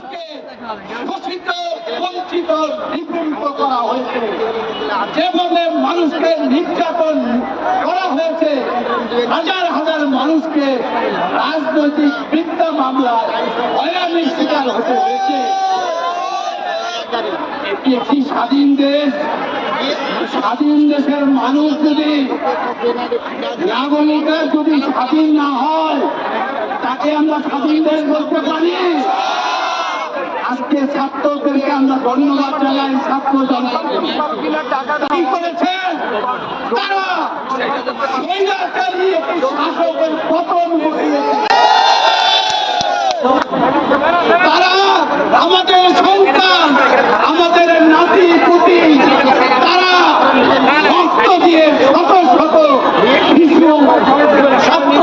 মানুষকে শোষিত বঞ্চিত, নিপীড়িত করা হয়েছে। যেভাবে মানুষকে নির্যাতন করা হয়েছে, হাজার হাজার মানুষকে রাজনৈতিক মিথ্যা মামলায় হয়রানির শিকার হতে হয়েছে। এটি একটি স্বাধীন দেশ। স্বাধীন দেশের মানুষ যদি নাগরিকরা যদি স্বাধীন না হয়, তাকে আমরা স্বাধীন দেশ বলতে পারি। আজকে ছাত্রদেরকে আমরা ধন্যবাদ জানাই ছাত্র ঘটিয়েছে। তারা আমাদের সন্তান, আমাদের নাতি, পুতি, তারা রক্ত দিয়ে শত শত শিশু, ছাত্র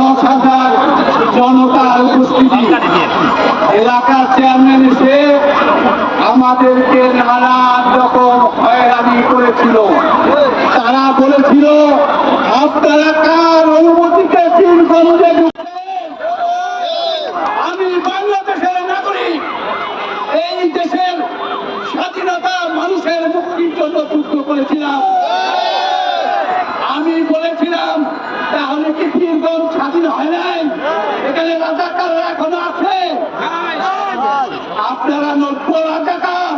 আমাদেরকে নানা রকম হয়রানি করেছিল, তারা বলেছিল, আপনারা কার অনুমতিতে ঢুকছেন আমি বাংলাদেশের নাগরিক, এই দেশের স্বাধীনতা মানুষের মুক্তির জন্য যুদ্ধ করেছিলাম। আমি বলেছিলাম, তাহলে কি পীরগঞ্জ স্বাধীন হয় নাই? এখানে রাজাকাররা এখনও আছে। আপনারা নব্য রাজাকার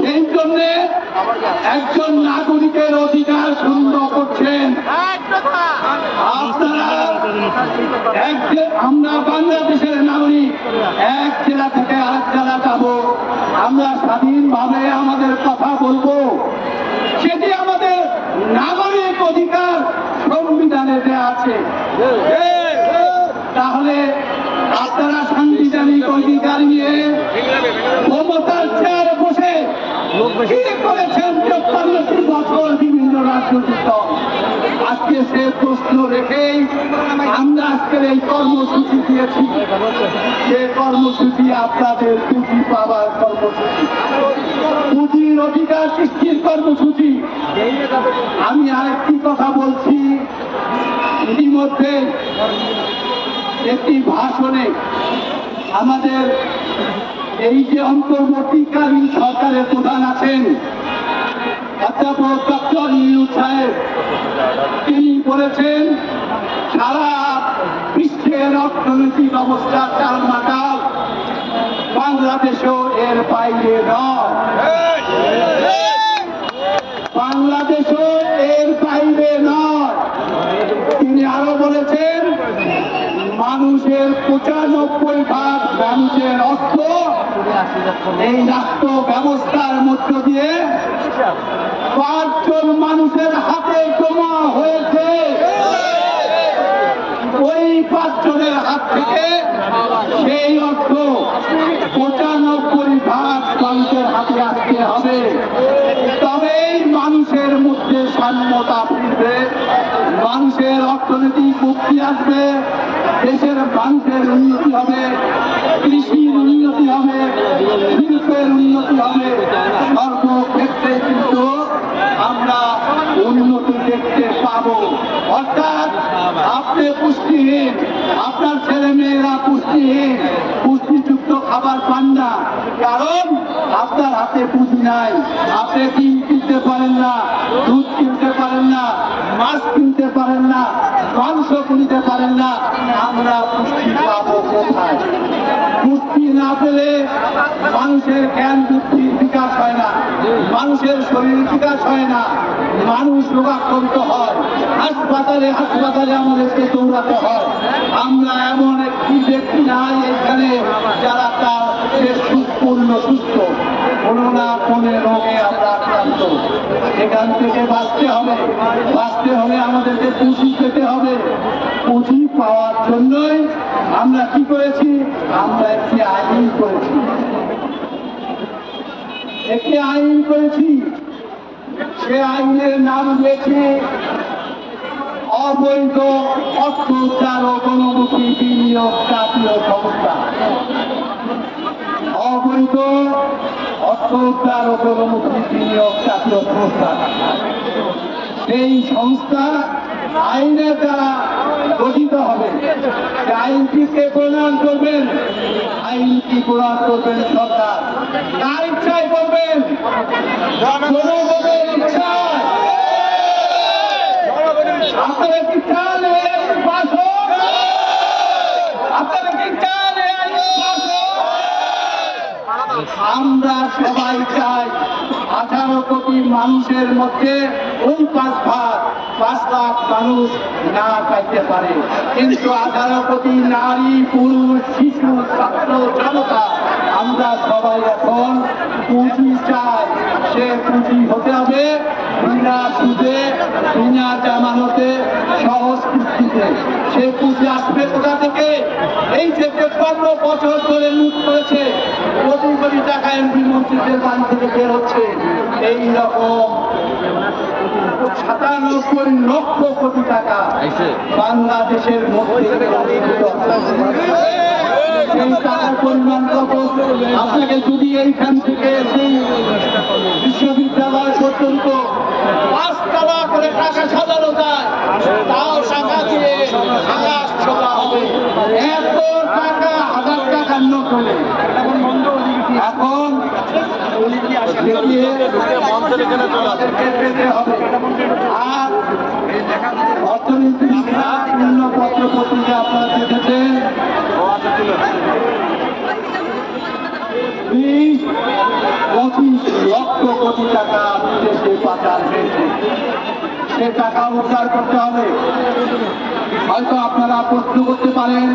সেই জন্য একজন নাগরিকের অধিকার শূন্য করছেন। আমরা বাংলাদেশের নাগরিক, এক জেলা থেকে আরেক জেলা যাব। আমরা স্বাধীনভাবে আমাদের কথা বলব। সেটি আমাদের নাগরিক অধিকার সংবিধানে দেয়া আছে। তাহলে আপনারা সাংবিধানিক অধিকার নিয়ে আজকে সে প্রশ্ন রেখেই আমরা আজকের কর্মসূচি দিয়েছি। সে কর্মসূচি কর্মসূচি। আমি আরেকটি কথা বলছি। ইতিমধ্যে একটি ভাষণে আমাদের এই যে অন্তর্বর্তীকালীন সরকারের প্রধান আছেন তিনি বলেছেন, সারা বিশ্বের অর্থনৈতিক অবস্থা টালমাটাল, বাংলাদেশও এর বাইরে নয়। বাংলাদেশও এর বাইরে নয়। তিনি আরও বলেছেন মানুষের পঁচানব্বই ভাগ মানুষের অর্থ এই রাষ্ট্র ব্যবস্থার মধ্য দিয়ে পাঁচজন মানুষের হাতে জমা হয়েছে। ওই পাঁচজনের হাত থেকে সেই অর্থ পঁচানব্বই অর্থনৈতিক মুক্তি আসবে, দেশের মানুষের উন্নতি হবে, কৃষির উন্নতি হবে শিল্পের উন্নতি হবে। সর্বক্ষেত্রে কিন্তু আমরা উন্নতি দেখতে পাব। অর্থাৎ আপনি পুষ্টিহীন, আপনার ছেলে মেয়েরা পুষ্টিহীন, পুষ্টিযুক্ত খাবার পান না। কারণ আপনার হাতে পুঁজি নাই। আপনি ডিম কিনতে পারেন না, দুধ কিনতে পারেন না, মাছ কিনতে পারেন না। মাংস কিনতে পারেন না আমরা পুষ্টি পাবো কোথায়? পুষ্টি না পেলে মানুষের জ্ঞান বুদ্ধির বিকাশ হয় না। মানুষের শরীর বিকাশ হয় না। মানুষ রোগাক্রান্ত হয়। হাসপাতালে হাসপাতালে আমাদেরকে দৌড়াতে হয়। আমরা এমন একটি ব্যক্তি নাই এখানে যারা তার সুপূর্ণ সুস্থ। কোনো না কোনো রোগে আমরা আক্রান্ত। এখান থেকে বাঁচতে হবে। বাঁচতে হলে আমাদেরকে পুঁজি পেতে হবে। পুঁজি পাওয়ার জন্যই আমরা কি করেছি? আমরা একটি আইন করেছি। একটি আইন করেছি। সে আইনের নাম দিয়েছি অবৈধ উদ্ধার ও গণমুখী বিনিয়োগ জাতীয় সংস্থা। অবৈধ উদ্ধার ও গণমুখী বিনিয়োগ জাতীয় সংস্থা। সেই সংস্থা আইনের দ্বারা গঠিত হবে। আইনটি কে প্রণয়ন করবেন, আইনটি প্রণয়ন করবেন সরকার। কার ইচ্ছায় করবেন? আমরা সবাই চাই আঠারো কোটি মানুষের মধ্যে ওই পাঁচ ভাগ পাঁচ লাখ মানুষ না পাইতে পারে। কিন্তু আঠারো কোটি নারী, পুরুষ, শিশু, ছাত্র জনতা, আমরা সবাই এখন পুঁজি চাই। সে পুঁজি হতে হবে, বিনা সুদে, বিনা জামানতে কিস্তিতে সে পুঁজি আসবে কোথা থেকে? এই যে তেপ্পান্ন বছর ধরে লুট করেছে কোটি কোটি টাকা এমপি মন্ত্রীদের বাড়ি থেকে বের হচ্ছে। এই রকম সাতানব্বই লক্ষ কোটি টাকা বাংলাদেশের মধ্যে পরিমাণ কত? আপনাকে যদি এইখান থেকে সেই বিশ্ববিদ্যালয় পর্যন্ত পাঁচ টাকা করে টাকা সাজানো যায় আকাশ ছোড়া হবে। এত টাকা হাজার টাকার নোট হলে। এখন আর অর্থনীতি বিভিন্ন পত্র পত্রিকা আপনারা দেখেছেন। বিশ পঁচিশ লক্ষ কোটি টাকা বিদেশে পাচার হয়েছে। সে টাকা উদ্ধার করতে হবে। হয়তো আপনারা প্রশ্ন করতে পারেন,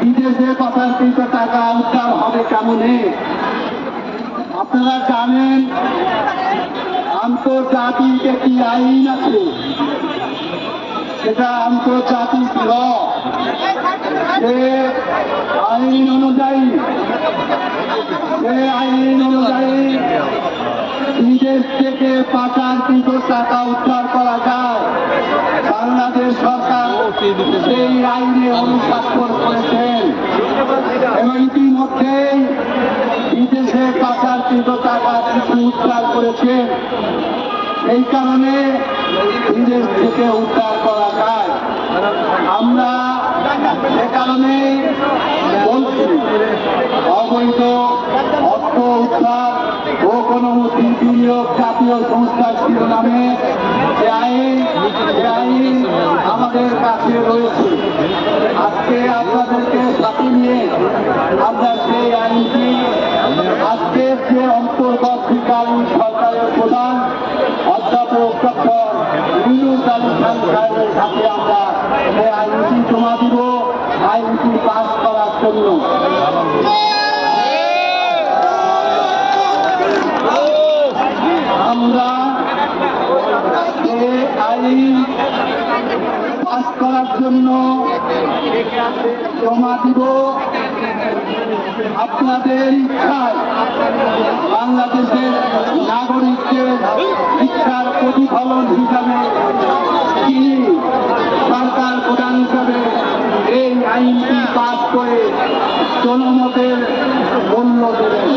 বিদেশে পাচারকৃত টাকা উদ্ধার হবে কেমনে? আপনারা জানেন, আন্তর্জাতিক একটি আইন আছে। সেটা আন্তর্জাতিক ল। আইন অনুযায়ী আইন অনুযায়ী বিদেশ থেকে পাচারকৃত টাকা উদ্ধার করা যায়। বাংলাদেশ সরকার সেই আইনে অনুস্বাক্ষর করেছেন। এবং ইতিমধ্যেই বিদেশে পাচারকৃত টাকা কিছু উদ্ধার করেছেন। এই কারণে বিদেশ থেকে উদ্ধার করা যায় আমরা সে কারণে অবৈধ, অর্থ উদ্ধার ও বিনিয়োগ জাতীয় সংস্থার শিরোনামে যে আইন আমাদের কাছে রয়েছে। আজকে আপনাদেরকে সাথে নিয়ে আমরা সেই আইনটি আজকের যে অন্তর্বর্তীকালীন সরকারের প্রধান অধ্যাপক ডক্টর আলী খান সাহেবের সাথে আমরা সেই আইনটি জমা দিব। আইনটি পাস করার জন্য। আমরা আইন পাস করার জন্য জমা দিব। আপনাদের ইচ্ছায় বাংলাদেশের নাগরিকদের ইচ্ছার প্রতিফলন হিসাবে সরকার প্রধান হিসাবে এই আইনটি পাশ করে জনমতের মূল্য দেবেন।